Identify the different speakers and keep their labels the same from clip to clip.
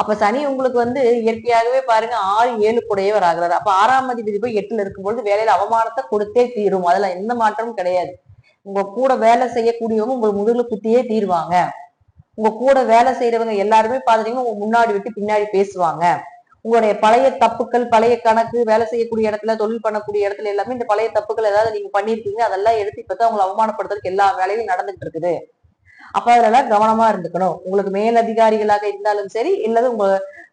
Speaker 1: அப்ப சனி உங்களுக்கு வந்து இயற்கையாகவே பாருங்க ஆறு ஏழு கூடையவர் ஆகிறாரு. அப்ப ஆறாம் அதிபதி போய் எட்டுல இருக்கும்போது வேலையில அவமானத்தை கொடுத்தே தீரும். அதுல எந்த மாற்றமும் கிடையாது. உங்க கூட வேலை செய்யக்கூடியவங்க உங்க முதுகுல குத்தியே தீருவாங்க. உங்க கூட வேலை செய்யறவங்க எல்லாருமே பாத்தீங்கன்னா உங்க முன்னாடி விட்டு பின்னாடி பேசுவாங்க. உங்களுடைய பழைய தப்புக்கள் பழைய கணக்கு வேலை செய்யக்கூடிய இடத்துல தொழில் பண்ணக்கூடிய இடத்துல எல்லாமே இந்த பழைய தப்புக்கள் ஏதாவது நீங்க பண்ணிருக்கீங்க. அதெல்லாம் எடுத்து இப்பதான் உங்களை அவமானப்படுத்துறதுக்கு எல்லா வேலையும் நடந்துட்டு இருக்குது. அப்ப அதெல்லாம் கவனமா இருந்துக்கணும். உங்களுக்கு மேல் அதிகாரிகளாக இருந்தாலும் சரி இல்லது உங்க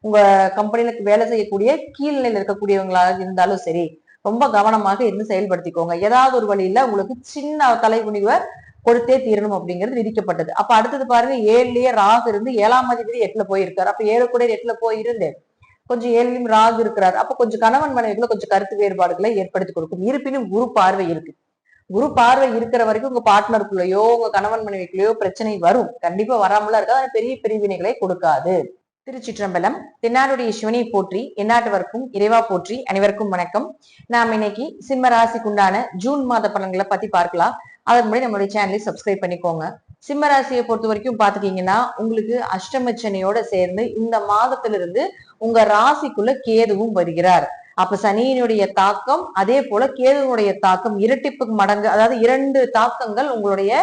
Speaker 1: உங்க கம்பெனில வேலை செய்யக்கூடிய கீழ்நிலையில் இருக்கக்கூடியவங்களாக இருந்தாலும் சரி ரொம்ப கவனமாக இருந்து செயல்படுத்திக்கோங்க. ஏதாவது ஒரு வழியில உங்களுக்கு சின்ன தலைகுனிவை கொடுத்தே தீரணும் அப்படிங்கிறது விதிக்கப்பட்டது. அப்ப அடுத்தது பாருங்க ஏழுலயே ராகு இருந்து ஏழாம் அதிபதி எட்டுல போயிருக்காரு. அப்ப ஏழு கூட எட்டுல போயிருந்து கொஞ்சம் ஏழிலும் ராகு இருக்கிறார். அப்ப கொஞ்சம் கணவன் மனைவிகளை கொஞ்சம் கருத்து வேறுபாடுகளை ஏற்படுத்தி கொடுக்கும். இருப்பினும் குரு பார்வை இருக்கு. குரு பார்வை இருக்கிற வரைக்கும் உங்க பார்ட்னருக்குள்ளயோ உங்க கணவன் மனைவிக்குள்ளயோ பிரச்சனை வரும். கண்டிப்பா வராமல இருக்காது. பெரிய பிரிவினைகளை கொடுக்காது. திருச்சிற்றம்பலம் தென்னாடுடைய சிவனை போற்றி எந்நாட்டவருக்கும் இறைவா போற்றி அனைவருக்கும் வணக்கம். நாம் இன்னைக்கு சிம்ம ராசிக்குண்டான ஜூன் மாத பலன்களை பத்தி பார்க்கலாம். அதன் முன்னாடி நம்மளுடைய சேனலை சப்ஸ்கிரைப் பண்ணிக்கோங்க. சிம்ம ராசியை பொறுத்த வரைக்கும் பாத்துட்டீங்கன்னா உங்களுக்கு அஷ்டமச்சனையோட சேர்ந்து இந்த மாதத்திலிருந்து உங்க ராசிக்குள்ள கேதுவும் வருகிறார். அப்ப சனியினுடைய தாக்கம் அதே போல கேதுனுடைய தாக்கம் இரட்டிப்பு மடங்கு அதாவது இரண்டு தாக்கங்கள் உங்களுடைய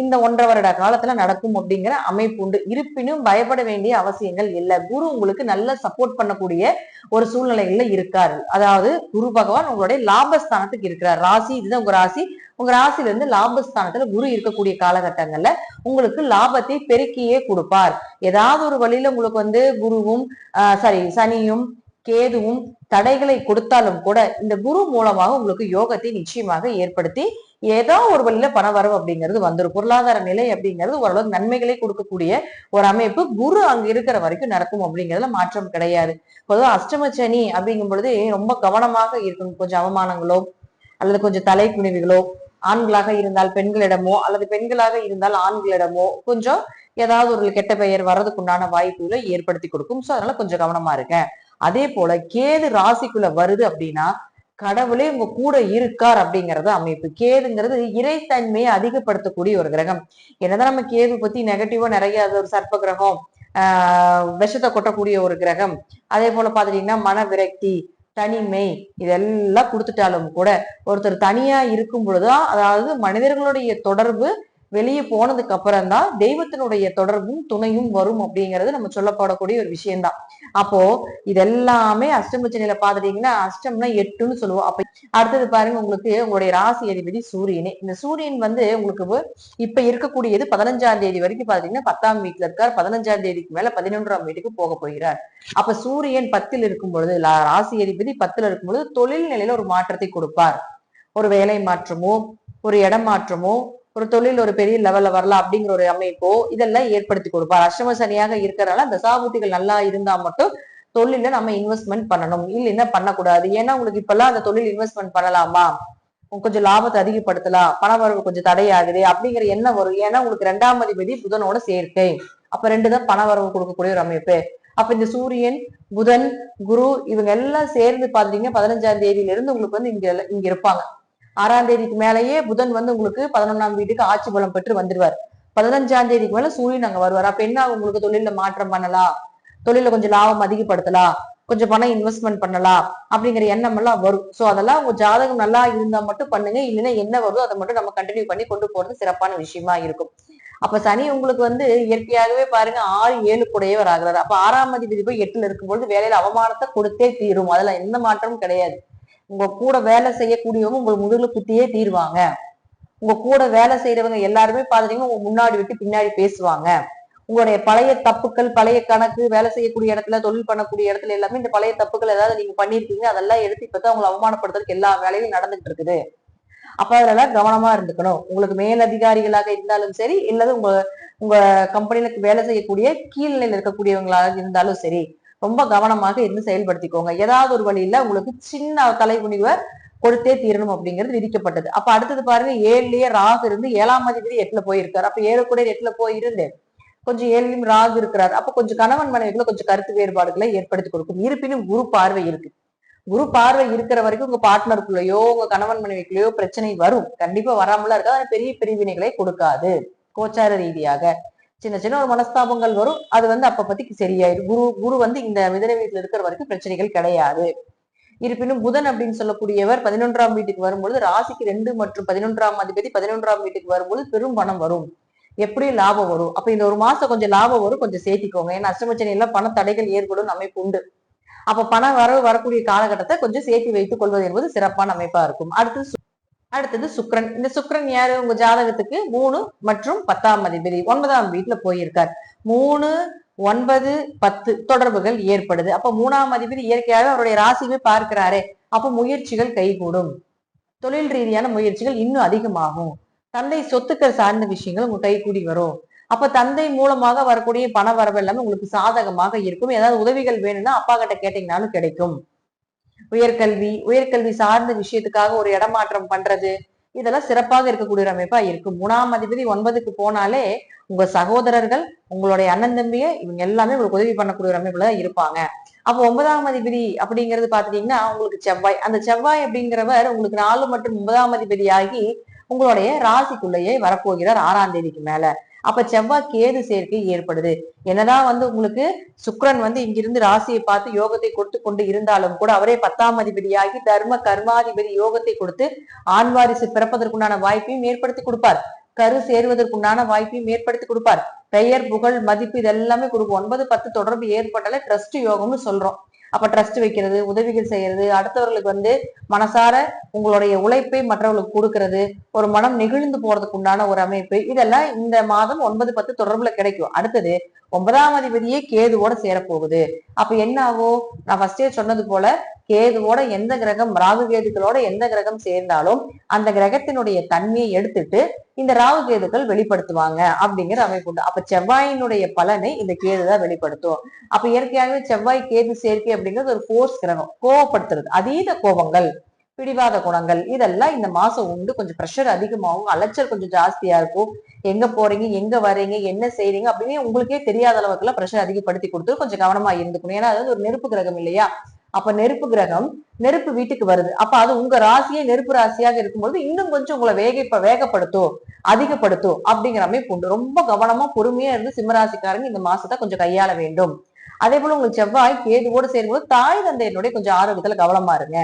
Speaker 1: இந்த ஒன்றரை வருட காலத்துல நடக்கும் அப்படிங்கிற அமைப்பு உண்டு. இருப்பினும் பயப்பட வேண்டிய அவசியங்கள் இல்லை. குரு உங்களுக்கு நல்ல சப்போர்ட் பண்ணக்கூடிய ஒரு சூழ்நிலைகள்ல இருக்காரு. அதாவது குரு பகவான் உங்களுடைய லாபஸ்தானத்துக்கு இருக்கிறார். ராசி இதுதான் உங்க ராசி. உங்க ராசில இருந்து லாபஸ்தானத்துல குரு இருக்கக்கூடிய காலகட்டங்கள்ல உங்களுக்கு லாபத்தை பெருக்கியே கொடுப்பார். ஏதாவது ஒரு வழியில உங்களுக்கு வந்து குருவும் சாரி சனியும் கேதுவும் தடைகளை கொடுத்தாலும் கூட இந்த குரு மூலமாக உங்களுக்கு யோகத்தை நிச்சயமாக ஏற்படுத்தி ஏதோ ஒரு வழியில பண வரவு அப்படிங்கிறது வந்துடும் பொருளாதார நிலை அப்படிங்கிறது ஓரளவுக்கு நன்மைகளை கொடுக்கக்கூடிய ஒரு அமைப்பு குரு அங்க இருக்கிற வரைக்கும் நடக்கும் அப்படிங்கிறதுல மாற்றம் கிடையாது. பொதுவாக அஷ்டமச்சனி சனி அப்படிங்கும் பொழுது ரொம்ப கவனமாக இருக்கணும். கொஞ்சம் அவமானங்களோ அல்லது கொஞ்சம் தலை ஆண்களாக இருந்தால் பெண்களிடமோ அல்லது பெண்களாக இருந்தால் ஆண்களிடமோ கொஞ்சம் ஏதாவது ஒரு கெட்ட பெயர் வர்றதுக்குண்டான வாய்ப்புகளை ஏற்படுத்தி கொடுக்கும். சோ அதனால கொஞ்சம் கவனமா இருக்கேன். அதே போல கேது ராசிக்குள்ள வருது அப்படின்னா கடவுளே உங்க கூட இருக்கார் அப்படிங்கறது அமைப்பு. கேதுங்கிறது இறைத்தன்மையை அதிகப்படுத்தக்கூடிய ஒரு கிரகம். என்னதான் நம்ம கேது பத்தி நெகட்டிவா நிறைய அது ஒரு சர்ப்ப கிரகம் ஆஹ் விஷத்தை கொட்டக்கூடிய ஒரு கிரகம். அதே போல பாத்துட்டீங்கன்னா மன விரக்தி தனிமை இதெல்லாம் கொடுத்துட்டாலும் கூட ஒருத்தர் தனியா இருக்கும் பொழுதுதான் அதாவது மனிதர்களுடைய தொடர்பு வெளியே போனதுக்கு அப்புறம் தான் தெய்வத்தினுடைய தொடர்பும் துணையும் வரும் அப்படிங்கிறது நம்ம சொல்லப்படக்கூடிய ஒரு விஷயம்தான். அப்போ இதெல்லாமே அஷ்டமச்சனையில பாத்துட்டீங்கன்னா அஷ்டம்னா எட்டுன்னு சொல்லுவோம். அப்ப அடுத்தது பாருங்க உங்களுக்கு உங்களுடைய ராசி அதிபதி சூரியனே. இந்த சூரியன் வந்து உங்களுக்கு இப்ப இருக்கக்கூடியது பதினஞ்சாம் தேதி வரைக்கும் பாத்தீங்கன்னா பத்தாம் வீட்டுல இருக்கார். பதினஞ்சாம் தேதிக்கு மேல பதினொன்றாம் வீட்டுக்கு போக போகிறார். அப்ப சூரியன் பத்தில் இருக்கும் பொழுது ராசி அதிபதி பத்துல இருக்கும் பொழுது தொழில் நிலையில ஒரு மாற்றத்தை கொடுப்பார். ஒரு வேலை மாற்றமோ ஒரு இடம் மாற்றமோ ஒரு தொழில் ஒரு பெரிய லெவல்ல வரலாம் அப்படிங்கிற ஒரு அமைப்போ இதெல்லாம் ஏற்படுத்தி கொடுப்பார். அஷ்டம சனியாக இருக்கிறனால அந்த நல்லா இருந்தா மட்டும் தொழில நம்ம இன்வெஸ்ட்மெண்ட் பண்ணணும். இல்லைன்னா பண்ணக்கூடாது. ஏன்னா உங்களுக்கு இப்பெல்லாம் அந்த தொழில் இன்வெஸ்ட்மெண்ட் பண்ணலாமா? கொஞ்சம் லாபத்தை அதிகப்படுத்தலாம். பண வரவு கொஞ்சம் தடையாகுது அப்படிங்கிற எண்ணம் வரும். ஏன்னா உங்களுக்கு ரெண்டாம் அதிபதி புதனோட சேர்க்கை. அப்ப ரெண்டு தான் பண வரவு கொடுக்கக்கூடிய ஒரு அமைப்பு. அப்ப இந்த சூரியன் புதன் குரு இவங்க எல்லாம் சேர்ந்து பாத்தீங்கன்னா பதினஞ்சாம் தேதியில இருந்து உங்களுக்கு வந்து இங்க இங்க இருப்பாங்க. ஆறாம் தேதிக்கு மேலேயே புதன் வந்து உங்களுக்கு பதினொன்னாம் வீட்டுக்கு ஆட்சி பலம் பெற்று வந்துடுவார் பதினஞ்சாம் தேதிக்கு மேல சூரியன் அங்க வருவார். அப்ப என்ன உங்களுக்கு தொழில மாற்றம் பண்ணலாம். தொழில கொஞ்சம் லாபம் அதிகப்படுத்தலாம். கொஞ்சம் பணம் இன்வெஸ்ட்மெண்ட் பண்ணலாம். அப்படிங்கிற எண்ணம் எல்லாம் வரும். சோ அதெல்லாம் உங்க ஜாதகம் நல்லா இருந்தா மட்டும் பண்ணுங்க. இல்லைன்னா என்ன வருதோ அதை மட்டும் நம்ம கண்டினியூ பண்ணி கொண்டு போறது சிறப்பான விஷயமா இருக்கும். அப்ப சனி உங்களுக்கு வந்து இயற்கையாகவே பாருங்க ஆறு ஏழு கூடையவர் ஆகிறார். அப்ப ஆறாம் அதிபதி போய் எட்டுல இருக்கும்பொழுது வேலையில அவமானத்தை கொடுத்தே தீரும். அதுல எந்த மாற்றமும் கிடையாது. உங்க கூட வேலை செய்யக்கூடியவங்க உங்க முதுகுல குத்தியே தீருவாங்க. உங்க கூட வேலை செய்யறவங்க எல்லாருமே பாத்துட்டீங்கன்னா உங்க முன்னாடி விட்டு பின்னாடி பேசுவாங்க. உங்களுடைய பழைய தப்புக்கள் பழைய கணக்கு வேலை செய்யக்கூடிய இடத்துல தொழில் பண்ணக்கூடிய இடத்துல எல்லாமே இந்த பழைய தப்புக்கள் ஏதாவது நீங்க பண்ணிருக்கீங்க. அதெல்லாம் எடுத்து இப்பதான் உங்களை அவமானப்படுத்துறதுக்கு எல்லா வேலையும் நடந்துட்டு இருக்குது. அப்ப அதெல்லாம் கவனமா இருந்துக்கணும். உங்களுக்கு மேல் அதிகாரிகளாக இருந்தாலும் சரி இல்லது உங்க உங்க கம்பெனில வேலை செய்யக்கூடிய கீழ்நிலையில் இருக்கக்கூடியவங்களாக இருந்தாலும் சரி. ரொம்ப கவனமாக இருந்து செயல்படுத்திக்கோங்க. ஏதாவது ஒரு வழியில உங்களுக்கு சின்ன தலைகுனிவை கொடுத்தே தீரணும் அப்படிங்கிறது விதிக்கப்பட்டது. அப்ப அடுத்தது பாருங்க ஏழுலயே ராகு இருந்து ஏழாம் அதிபதி எட்டுல போயிருக்காரு. அப்ப ஏழு கூட எட்டுல போயிருந்தேன் கொஞ்சம் ஏழிலும் ராகு இருக்கிறார். அப்ப கொஞ்சம் கணவன் மனைவிக்குள்ள கொஞ்சம் கருத்து வேறுபாடுகளை ஏற்படுத்தி கொடுக்கும். இருப்பினும் குரு பார்வை இருக்கு. குரு பார்வை இருக்கிற வரைக்கும் உங்க பார்ட்னருக்குள்ளயோ உங்க கணவன் மனைவிக்குள்ளயோ பிரச்சனை வரும். கண்டிப்பா வராமலாம் இருக்காது. பெரிய பிரிவினைகளை கொடுக்காது. கோச்சார ரீதியாக. சின்ன சின்ன ஒரு மனஸ்தாபங்கள் வரும். அது வந்து அப்ப பத்தி சரியாயிடும் குரு குரு வந்து இந்த மிதன வீட்டில் இருக்கிற வரைக்கும் பிரச்சனைகள் கிடையாது. இருப்பினும் புதன் அப்படின்னு சொல்லக்கூடியவர் பதினொன்றாம் வீட்டுக்கு வரும்பொழுது ராசிக்கு ரெண்டு மற்றும் பதினொன்றாம் அதிபதி பதினொன்றாம் வீட்டுக்கு வரும்போது பெரும் பணம் வரும். எப்படியும் லாபம் வரும்? அப்ப இந்த ஒரு மாசம் கொஞ்சம் லாபம் வரும். கொஞ்சம் சேர்த்திக்கோங்க. ஏன்னா அஷ்டமச்சனையில பண தடைகள் ஏற்படும் அமைப்பு உண்டு. அப்ப பணம் வர வரக்கூடிய காலகட்டத்தை கொஞ்சம் சேர்த்து வைத்துக் கொள்வது என்பது சிறப்பான அமைப்பா இருக்கும். அடுத்து அடுத்தது சுக்கிரன் இந்த சுக்ரன் யாரு? உங்க ஜாதகத்துக்கு மூணு மற்றும் பத்தாம் அதிபதி. ஒன்பதாம் வீட்டுல போயிருக்கார். மூணு ஒன்பது பத்து தொடர்புகள் ஏற்படுது. அப்ப மூணாம் அதிபதி இயற்கையாகவே அவருடைய ராசியை பார்க்கிறாரே. அப்ப முயற்சிகள் கைகூடும். தொழில் ரீதியான முயற்சிகள் இன்னும் அதிகமாகும். தந்தை சொத்துக்கள் சார்ந்த விஷயங்கள் உங்க கைகூடி வரும். அப்ப தந்தை மூலமாக வரக்கூடிய பண வரவு எல்லாமே உங்களுக்கு சாதகமாக இருக்கும். ஏதாவது உதவிகள் வேணும்னா அப்பா கிட்ட கேட்டீங்கனாலும் கிடைக்கும். உயர்கல்வி உயர்கல்வி சார்ந்த விஷயத்துக்காக ஒரு இடமாற்றம் பண்றது இதெல்லாம் சிறப்பாக இருக்கக்கூடிய ஒரு அமைப்பா இருக்கும். மூணாம் அதிபதி ஒன்பதுக்கு போனாலே உங்க சகோதரர்கள் உங்களுடைய அண்ணன் தம்பிய இவங்க எல்லாமே உங்களுக்கு உதவி பண்ணக்கூடிய ஒரு அமைப்புல தான் இருப்பாங்க. அப்போ ஒன்பதாம் அதிபதி அப்படிங்கிறது பாத்துட்டீங்கன்னா உங்களுக்கு செவ்வாய். அந்த செவ்வாய் அப்படிங்கிறவர் உங்களுக்கு நாலு மற்றும் ஒன்பதாம் அதிபதி ஆகி உங்களுடைய ராசிக்குள்ளேயே வரப்போகிறார் ஆறாம் தேதிக்கு மேல. அப்ப செவ்வாய் கேது சேர்க்கை ஏற்படுது. என்னதான் வந்து உங்களுக்கு சுக்ரன் வந்து இங்கிருந்து ராசியை பார்த்து யோகத்தை கொடுத்து கொண்டு இருந்தாலும் கூட அவரே பத்தாம் அதிபதியாகி தர்ம கர்மாதிபதி யோகத்தை கொடுத்து ஆண் வாரிசு பிறப்பதற்குண்டான வாய்ப்பையும் ஏற்படுத்தி கொடுப்பார். கரு சேருவதற்குண்டான வாய்ப்பையும் ஏற்படுத்தி கொடுப்பார். பெயர் புகழ் மதிப்பு இதெல்லாமே கொடுக்கும். ஒன்பது பத்து தொடர்பு ஏற்பட்டாலே ட்ரஸ்ட் யோகம்னு சொல்றோம். அப்ப ட்ரஸ்ட் வைக்கிறது உதவிகள் செய்யறது அடுத்தவர்களுக்கு வந்து மனசார உங்களுடைய உழைப்பை மற்றவர்களுக்கு கொடுக்கறது ஒரு மனம் நெகிழ்ந்து போறதுக்கு உண்டான ஒரு அமைப்பு. இதெல்லாம் இந்த மாதம் ஒன்பது பத்து தொடர்புல கிடைக்கும். அடுத்தது ஒன்பதாம் அதிபதியே கேதுவோட சேரப்போகுது. அப்ப என்ன ஆகும்? நான் ஃபர்ஸ்டே சொன்னது போல கேதுவோட எந்த கிரகம் ராகு கேதுக்களோட எந்த கிரகம் சேர்ந்தாலும் அந்த கிரகத்தினுடைய தன்மையை எடுத்துட்டு இந்த ராகு கேதுக்கள் வெளிப்படுத்துவாங்க அப்படிங்கிற அமைப்பு உண்டு. அப்ப செவ்வாயினுடைய பலனை இந்த கேது தான் வெளிப்படுத்தும். அப்ப இயற்கையாகவே செவ்வாய் கேது சேர்க்கை அப்படிங்கிறது ஒரு ஃபோர்ஸ் கிரகம். கோவப்படுத்துறது. அதீத கோபங்கள் பிடிவாத குணங்கள் இதெல்லாம் இந்த மாசம் உண்டு. கொஞ்சம் ப்ரெஷர் அதிகமாகும். அலைச்சல் கொஞ்சம் ஜாஸ்தியா இருக்கும். எங்க போறீங்க? எங்க வரீங்க என்ன செய்யறீங்க அப்படின்னு உங்களுக்கே தெரியாத அளவுக்கு எல்லாம் ப்ரெஷர் அதிகப்படுத்தி கொடுத்து கொஞ்சம் கவனமா இருந்துக்கணும். ஏன்னா அது ஒரு நெருப்பு கிரகம் இல்லையா? அப்ப நெருப்பு கிரகம் நெருப்பு வீட்டுக்கு வருது. அப்ப அது உங்க ராசியே நெருப்பு ராசியாக இருக்கும்போது இன்னும் கொஞ்சம் உங்களை வேக வேகப்படுத்தும் அதிகப்படுத்தும் அப்படிங்கிற அமைப்பு உண்டு. ரொம்ப கவனமா பொறுமையா இருந்து சிம்மராசிக்காரங்க இந்த மாசத்தை கொஞ்சம் கையாள வேண்டும். அதே போல உங்களுக்கு செவ்வாய் கேதுவோடு சேரும்போது தாய் தந்தையினுடைய கொஞ்சம் ஆரோக்கியத்துல கவனமா இருங்க.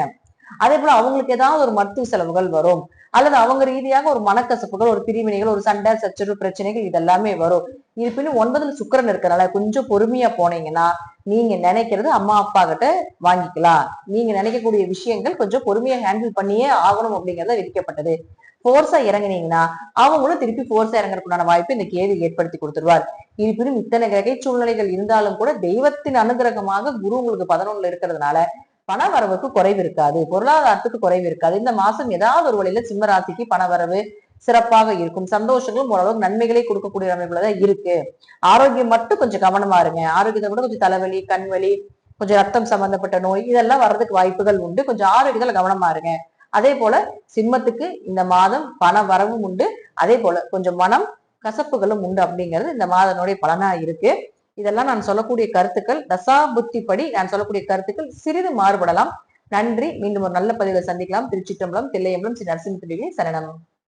Speaker 1: அதே போல அவங்களுக்கு ஏதாவது ஒரு மருத்துவ செலவுகள் வரும். அல்லது அவங்க ரீதியாக ஒரு மனக்கசப்புகள் ஒரு பிரிவினைகள் ஒரு சண்டை சச்சரவு பிரச்சனைகள் இதெல்லாமே வரும். இருப்பினும் ஒன்பதுல சுக்கிரன் இருக்கிறனால கொஞ்சம் பொறுமையா போனீங்கன்னா நீங்க நினைக்கிறது அம்மா அப்பா கிட்ட வாங்கிக்கலாம். நீங்க நினைக்கக்கூடிய விஷயங்கள் கொஞ்சம் பொறுமையா ஹேண்டில் பண்ணியே ஆகணும் அப்படிங்கறத விதிக்கப்பட்டது. ஃபோர்ஸா இறங்குனீங்கன்னா அவங்களும் திருப்பி ஃபோர்ஸா இறங்குறதுக்குண்டான வாய்ப்பு இந்த கேது ஏற்படுத்தி கொடுத்துருவார். இருப்பினும் இத்தனை கிரகை சூழ்நிலைகள் இருந்தாலும் கூட தெய்வத்தின் அனுகிரகமாக குரு உங்களுக்கு பதினொன்னுல இருக்கிறதுனால பண வரவுக்கு குறைவு இருக்காது. பொருளாதாரத்துக்கு குறைவு இருக்காது. இந்த மாசம் ஏதாவது ஒரு வழியில சிம்ம ராசிக்கு பண வரவு சிறப்பாக இருக்கும். சந்தோஷங்களும் ஓரளவுக்கு நன்மைகளை கொடுக்கக்கூடிய அமைப்புல தான் இருக்கு. ஆரோக்கியம் மட்டும் கொஞ்சம் கவனமா இருங்க. ஆரோக்கியத்தை கூட கொஞ்சம் தலைவலி கண்வலி கொஞ்சம் ரத்தம் சம்பந்தப்பட்ட நோய் இதெல்லாம் வர்றதுக்கு வாய்ப்புகள் உண்டு. கொஞ்சம் ஆரோக்கியத்துல கவனமா இருங்க. அதே போல சிம்மத்துக்கு இந்த மாதம் பண வரவும் உண்டு. அதே போல கொஞ்சம் மனம் கசப்புகளும் உண்டு அப்படிங்கிறது இந்த மாதனுடைய பலனா இருக்கு. இதெல்லாம் நான் சொல்லக்கூடிய கருத்துக்கள் தசா புத்தி படி நான் சொல்லக்கூடிய கருத்துக்கள் சிறிது மாறுபடலாம். நன்றி. மீண்டும் ஒரு நல்ல பதிவில் சந்திக்கலாம். திருச்சிட்டம்பலம் தில்லையம்பலம் ஸ்ரீ நரசிம்ம சரணம்.